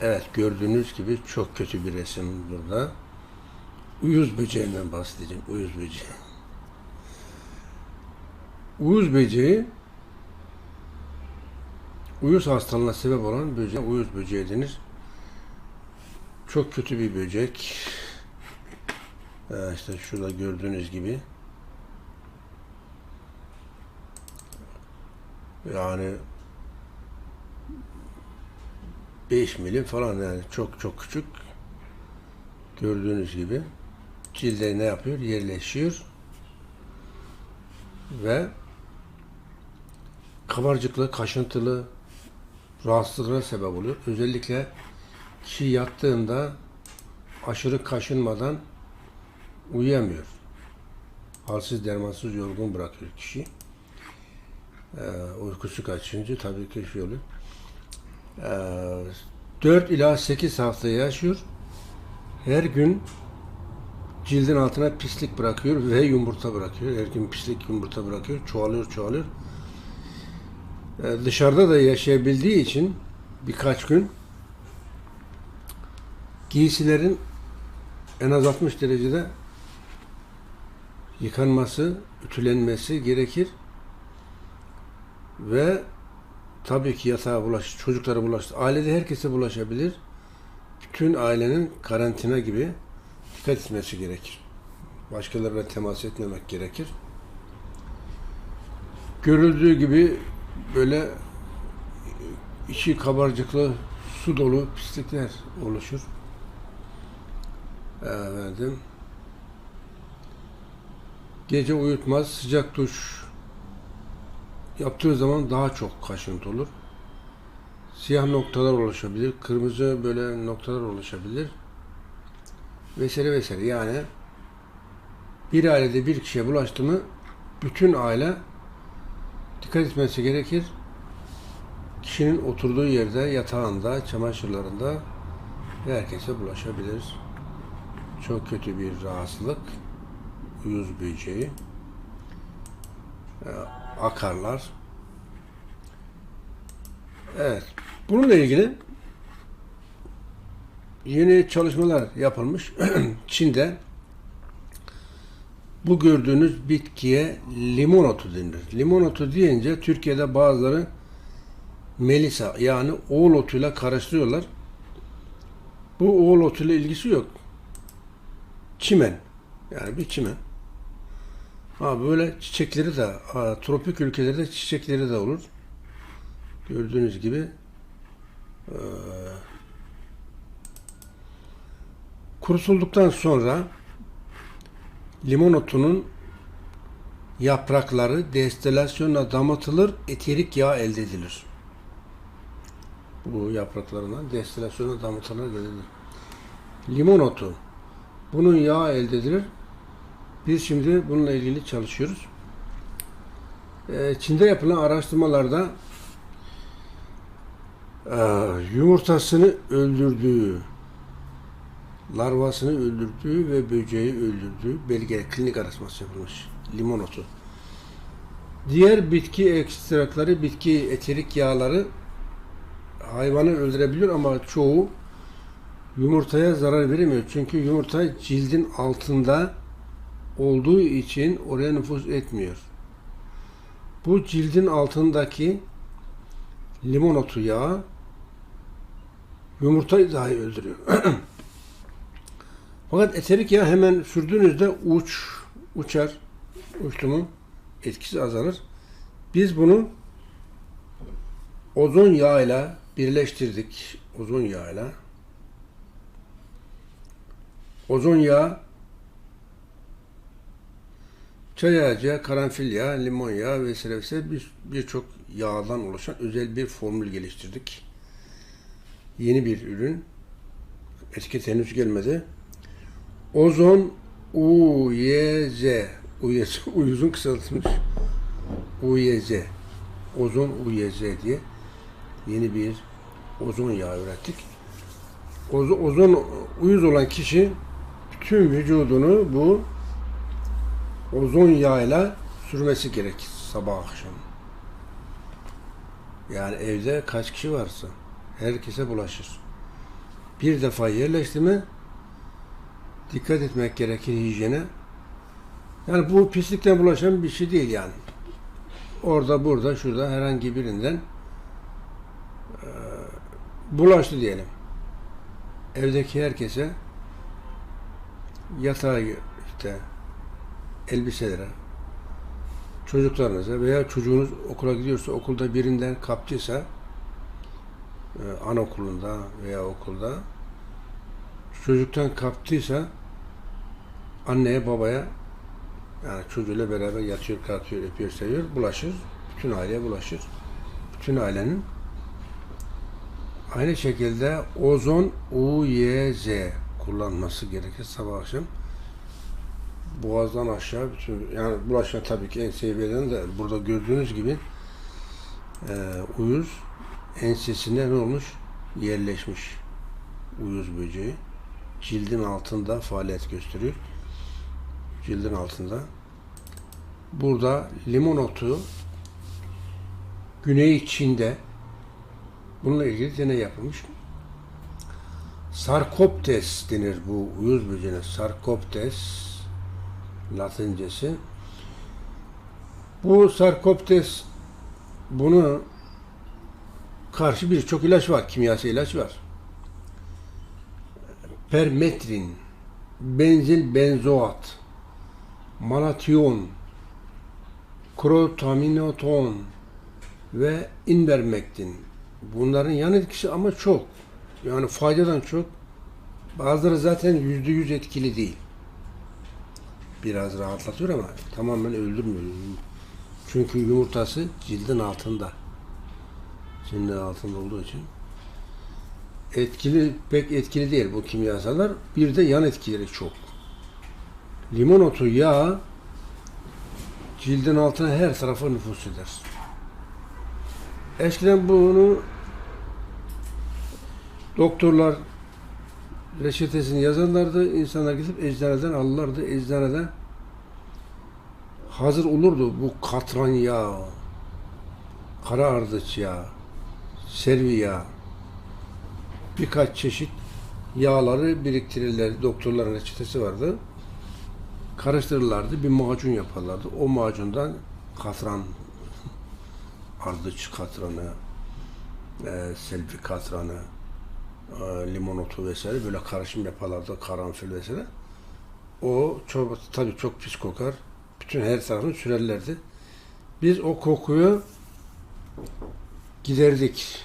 Evet gördüğünüz gibi çok kötü bir resim burada. Uyuz böceğinden bahsedeceğim. Uyuz böceği. Uyuz böceği uyuz hastalığına sebep olan böceğe uyuz böceği denir. Çok kötü bir böcek. Ee, işte şurada gördüğünüz gibi. Yani 5 milim falan yani çok çok küçük. Gördüğünüz gibi cilde ne yapıyor? Yerleşiyor. Ve kabarcıklı, kaşıntılı rahatsızlıklara sebep oluyor. Özellikle kişi yattığında aşırı kaşınmadan uyuyamıyor. Halsiz, dermansız, yorgun bırakıyor kişi. Ee, uykusu kaçınca tabii ki şey oluyor. 4 ila 8 hafta yaşıyor. Her gün cildin altına pislik bırakıyor ve yumurta bırakıyor. Her gün pislik yumurta bırakıyor. Çoğalıyor, çoğalıyor. Ee, Dışarıda da yaşayabildiği için birkaç gün giysilerin en az 60 derecede yıkanması, ütülenmesi gerekir. Ve tabii ki yatağa bulaş, çocuklara bulaş, ailede herkese bulaşabilir. Bütün ailenin karantina gibi dikkat etmesi gerekir. Başkalarına temas etmemek gerekir. Görüldüğü gibi böyle içi kabarcıklı su dolu pislikler oluşur. Efendim. Gece uyutmaz, sıcak duş yaptığı zaman daha çok kaşıntı olur. Siyah noktalar oluşabilir, kırmızı böyle noktalar oluşabilir. Vesaire vesaire. Yani bir ailede bir kişiye bulaştı mı bütün aile dikkat etmesi gerekir. Kişinin oturduğu yerde, yatağında, çamaşırlarında herkese bulaşabilir. Çok kötü bir rahatsızlık. Uyuz böceği. Akarlar. Evet. Bununla ilgili yeni çalışmalar yapılmış. Çin'de bu gördüğünüz bitkiye limon otu denir. Limon otu deyince Türkiye'de bazıları melisa yani oğul otuyla karıştırıyorlar. Bu oğul otuyla ilgisi yok. Çimen. Yani bir çimen. Ha böyle çiçekleri de ha, tropik ülkelerde çiçekleri de olur. Gördüğünüz gibi e, kurutulduktan sonra limon otunun yaprakları destilasyonla damıtılır, eterik yağ elde edilir. Bu yapraklarından destilasyonla damıtılır, elde edilir. Limon otu. Bunun yağı elde edilir. Biz şimdi bununla ilgili çalışıyoruz. Ee, Çin'de yapılan araştırmalarda e, yumurtasını öldürdüğü, larvasını öldürdüğü ve böceği öldürdüğü belge, klinik araştırması yapılmış. Limon otu. Diğer bitki ekstrakları, bitki eterik yağları hayvanı öldürebiliyor ama çoğu yumurtaya zarar veremiyor. Çünkü yumurta cildin altında olduğu için oraya nüfuz etmiyor. Bu cildin altındaki limon otu yağı yumurtayı dahi öldürüyor. Fakat eterik yağ hemen sürdüğünüzde uç, uçar. Uçtu etkisi azalır. Biz bunu ozon yağıyla birleştirdik. Ozon yağıyla. Ozon yağı Çay ağacı, karanfil yağı, limon yağı vesaire vesaire bir- birçok yağdan oluşan özel bir formül geliştirdik. Yeni bir ürün. Etiket henüz gelmedi. Ozon UYZ UYZ uyuzun kısaltılmış. UYZ Ozon UYZ diye yeni bir ozon yağı ürettik. Ozon, ozon uyuz olan kişi bütün vücudunu bu ozon yağıyla sürmesi gerekir sabah akşam. Yani evde kaç kişi varsa herkese bulaşır. bir defa yerleşti mi dikkat etmek gerekir hijyene. Yani bu pislikten bulaşan bir şey değil yani. Orada, burada, şurada herhangi birinden e, bulaştı diyelim. Evdeki herkese yatağa işte elbiselere çocuklarınıza veya çocuğunuz okula gidiyorsa okulda birinden kaptıysa e, anaokulunda veya okulda çocuktan kaptıysa anneye babaya yani çocuğuyla beraber yatıyor, kalkıyor, öpüyor, seviyor, bulaşır. Bütün aileye bulaşır. Bütün ailenin aynı şekilde ozon UYZ kullanması gerekir sabah akşam. Boğazdan aşağı bütün yani bulaşan tabii ki en seviyeden de burada gördüğünüz gibi e, uyuz ensesine ne olmuş? Yerleşmiş uyuz böceği. Cildin altında faaliyet gösteriyor. Cildin altında. Burada limon otu Güney Çin'de bununla ilgili deney yapılmış. Sarkoptes denir bu uyuz böceğine. Sarkoptes Latincesi. Bu Sarkoptes bunu karşı birçok ilaç var. Kimyasal ilaç var. Permetrin, benzil benzoat, malatyon, krotaminoton ve invermektin. Bunların yan etkisi ama çok. Yani faydadan çok. Bazıları zaten yüzde yüz etkili değil. Biraz rahatlatıyor ama tamamen öldürmüyor. Çünkü yumurtası cildin altında. Cildin altında olduğu için. Etkili, pek etkili değil bu kimyasallar. Bir de yan etkileri çok. Limon otu yağı cildin altına her tarafa nüfus eder. Eskiden bunu doktorlar reçetesini yazarlardı. İnsanlar gidip eczaneden alırlardı. Eczanede hazır olurdu bu katran yağı, kara ardıç yağı, servi yağı, birkaç çeşit yağları biriktirirler. Doktorların reçetesi vardı. Karıştırırlardı. Bir macun yaparlardı. O macundan katran, ardıç katranı, e, selvi katranı, limon otu vesaire böyle karışım yaparlardı. Karanfil vesaire. O çok, tabii çok pis kokar. Bütün her tarafını sürerlerdi. Biz o kokuyu giderdik.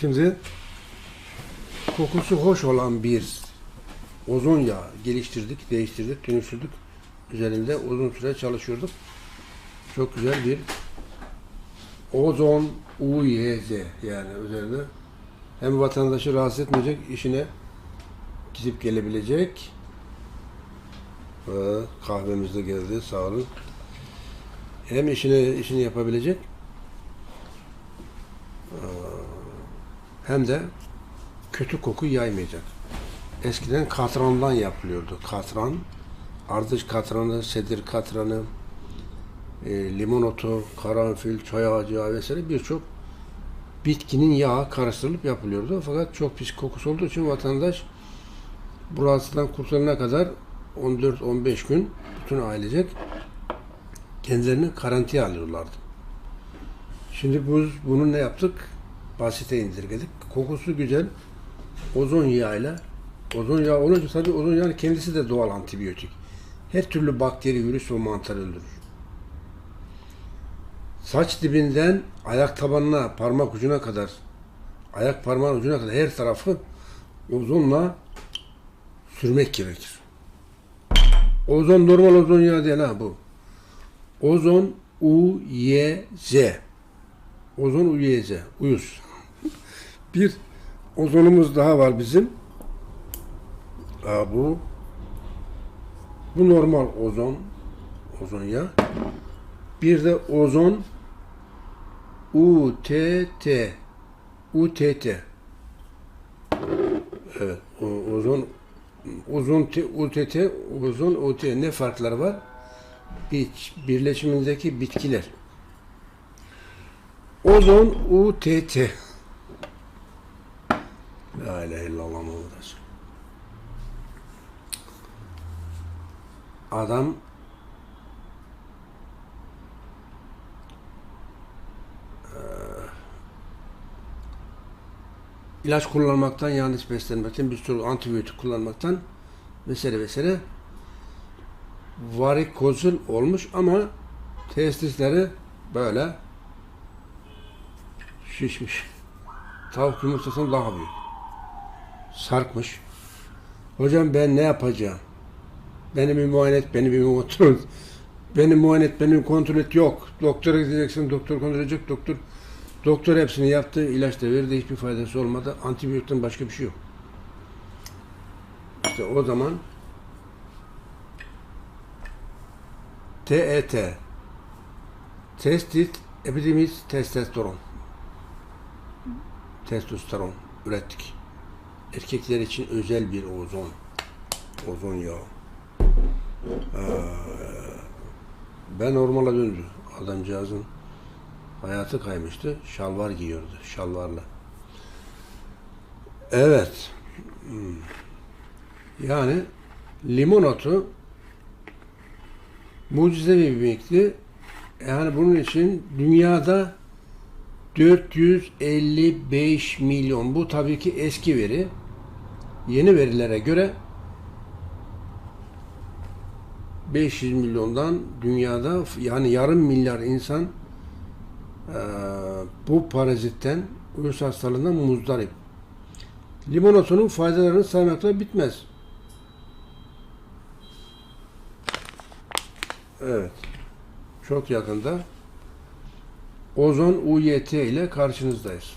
Şimdi kokusu hoş olan bir ozon yağı geliştirdik, değiştirdik, dönüştürdük. Üzerinde uzun süre çalışıyorduk. Çok güzel bir ozon UYZ yani üzerinde hem vatandaşı rahatsız etmeyecek, işine gidip gelebilecek. Ee, kahvemiz de geldi, sağ olun. Hem işini işini yapabilecek ee, hem de kötü koku yaymayacak. Eskiden katrandan yapılıyordu. Katran, ardıç katranı, sedir katranı, e, limon otu, karanfil, çay ağacı vesaire birçok bitkinin yağı karıştırılıp yapılıyordu. Fakat çok pis kokusu olduğu için vatandaş bu rahatsızlıktan kurtulana kadar 14-15 gün bütün ailecek kendilerini karantinaya alıyorlardı. Şimdi biz bunu ne yaptık? Basite indirgedik. Kokusu güzel. Ozon yağıyla ozon yağı olunca tabii ozon yağı kendisi de doğal antibiyotik. Her türlü bakteri, virüs ve mantar öldürür. Saç dibinden ayak tabanına, parmak ucuna kadar, ayak parmağın ucuna kadar her tarafı ozonla sürmek gerekir. Ozon normal ozon yağı değil ha bu. Ozon U Y Z. Ozon U Y Z. Uyuz. Bir ozonumuz daha var bizim. Aa, bu bu normal ozon ozon ya. Bir de ozon UTT UTT Evet, o, uzun T- UTT uzun UT ne farkları var? Bir, birleşimindeki bitkiler. Ozon UTT La ilahe illallah Muhammed. Adam ilaç kullanmaktan, yanlış beslenmekten, bir sürü antibiyotik kullanmaktan vesaire vesaire varikozul olmuş ama testisleri böyle şişmiş. Tavuk yumurtasından daha büyük. Sarkmış. Hocam ben ne yapacağım? Beni bir muayene et, beni bir kontrol et. Beni muayene et, beni kontrol et. Yok. Doktora gideceksin, doktor kontrol edecek, doktor. Doktor hepsini yaptı, ilaç da verdi, hiçbir faydası olmadı. Antibiyotikten başka bir şey yok. İşte o zaman TET Testit Epidemis Testosteron Testosteron ürettik. Erkekler için özel bir ozon. Ozon yağı. Ee, ben normala döndü. Adamcağızın hayatı kaymıştı. Şalvar giyiyordu. Şalvarla. Evet. Hmm. Yani limonotu mucizevi bir mikti. Yani bunun için dünyada 455 milyon. Bu tabii ki eski veri. Yeni verilere göre 500 milyondan dünyada yani yarım milyar insan eee, bu parazitten, uyuz hastalığından muzdarip. Limonotunun faydalarını saymakla bitmez. Evet. Çok yakında Ozon UYT ile karşınızdayız.